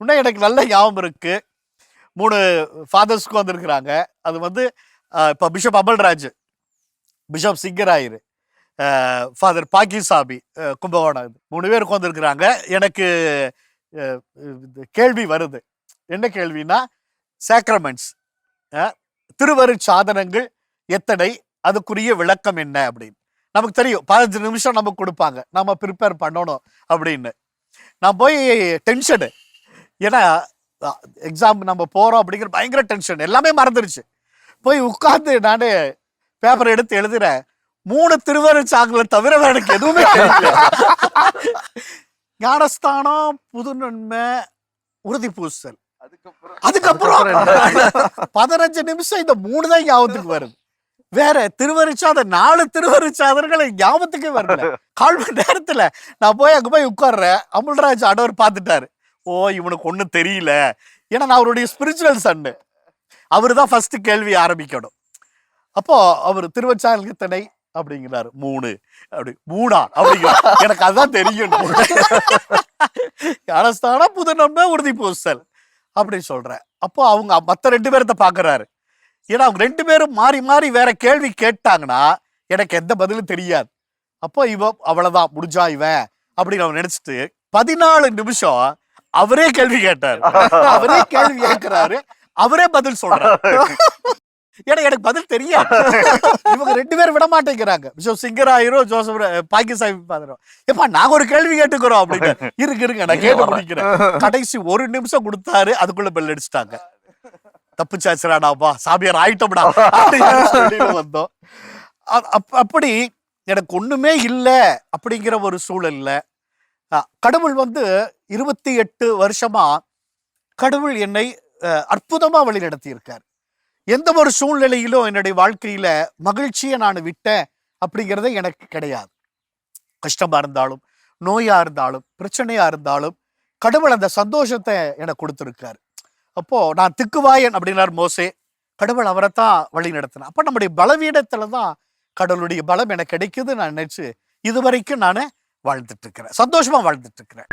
இன்னும் எனக்கு நல்ல ஞாபகம் இருக்கு. மூணு ஃபாதர்ஸ்க்கு வந்திருக்கிறாங்க. அது வந்து இப்போ bishop Amalraj bishop Singarayar father Pakkisabi Kumbakonam. இது. மூணு பேர் உட்காந்துருக்குறாங்க எனக்கு கேள்வி வருது. என்ன கேள்வினா சேக்ரமெண்ட்ஸ் திருவரு சாதனங்கள் எத்தனை? அதுக்குரிய விளக்கம் என்ன அப்படின்னு. நமக்கு தெரியும். பதினஞ்சு நிமிஷம் நமக்கு கொடுப்பாங்க. நம்ம ப்ரிப்பேர் பண்ணணும் அப்படின்னு. நான் போய் டென்ஷனு ஏன்னா எக்ஸாம் நம்ம போறோம் அப்படிங்கிற பயங்கர டென்ஷன் எல்லாமே மறந்துருச்சு. போய் உட்கார்ந்து நான் பேப்பர் எடுத்து எழுதுறேன். மூணு திருவரு சாங்கலை தவிர எனக்கு எதுவுமே ஞானஸ்தானம் புது நன்மை உறுதி பூசல். அதுக்கப்புறம் பதினஞ்சு நிமிஷம் இந்த மூணு தான் ஞாபகத்துக்கு வருது. வேற திருவருச்சாத நாலு திருவருச்சாதர்கள் ஞாபகத்துக்கே வரல. கால் மணி நேரத்துல நான் போய் அங்க போய் உட்கார்றேன். அமுல்ராஜ் ஆடவர் பார்த்துட்டாரு. ஓ இவனுக்கு ஒன்றும் தெரியல. ஏன்னா நான் அவருடைய ஸ்பிரிச்சுவல் சன்னு அவர் தான் ஃபஸ்ட்டு கேள்வி ஆரம்பிக்கணும். அப்போ அவர் திருவச்சாங்கத்தனை அப்படிங்கிறாரு. மூணு. அப்படி மூணா அப்படிங்கிறார் எனக்கு அதுதான் தெரியும். ஞானஸ்தானா புது உறுதி பூசல் அப்படின்னு சொல்றேன். அப்போ அவங்க மத்த ரெண்டு பேர்த்த பார்க்குறாரு ஏன்னா அவங்க ரெண்டு பேரும் மாறி மாறி வேற கேள்வி கேட்டாங்கன்னா எனக்கு எந்த பதிலும் தெரியாது. அப்போ இவன் அவ்வளோதான் முடிஞ்சா இவன் அப்படின்னு அவன் நினச்சிட்டு பதினாலு நிமிஷம் அவரே கேள்வி கேட்டாரு. அவரே கேள்வி கேட்கிறாரு. அவரே பதில் சொல்றாரு. ஏன்னா எனக்கு பதில் தெரியாது. இவங்க ரெண்டு பேரும் விட மாட்டேங்கிறாங்க. ஜோ சிங்கராயிரும் ஜோசப் பாக்கிசாமி பாத்துறோம் ஏப்பா நாங்க ஒரு கேள்வி கேட்டுக்கிறோம் அப்படின்னு இருக்கு இருங்க நான் கேட்டு முடிக்கிறேன். கடைசி ஒரு நிமிஷம் கொடுத்தாரு அதுக்குள்ள பெல் அடிச்சிட்டாங்க. தப்புச்சாச்சுடாடாப்பா சாமியார் ஆயிட்டோம்டா வந்தோம். அப்- அப்படி எனக்கு ஒண்ணுமே இல்லை அப்படிங்கிற ஒரு சூழல்ல கடவுள் வந்து இருபத்தி எட்டு வருஷமாக கடவுள் என்னை அற்புதமாக வழிநடத்தியிருக்கார். வழி எந்த ஒரு சூழ்நிலையிலும் என்னுடைய வாழ்க்கையில் மகிழ்ச்சியை நான் விட்டேன் அப்படிங்கிறதே எனக்கு கிடையாது. கஷ்டமாக இருந்தாலும் நோயாக இருந்தாலும் பிரச்சனையாக இருந்தாலும் கடவுள் அந்த சந்தோஷத்தை எனக்கு கொடுத்துருக்காரு. அப்போது நான் திக்குவாயன் அப்படின்னார் மோசே. கடவுள் அவரை தான் வழி நடத்தினார் அப்போ நம்முடைய பலவீனத்தில் தான் கடவுளுடைய பலம் எனக்கு கிடைக்குது நான் நினைச்சு இதுவரைக்கும் நான் வாழ்ந்துட்டு இருக்கிறேன். சந்தோஷமா வாழ்ந்துட்டு இருக்கிறேன்.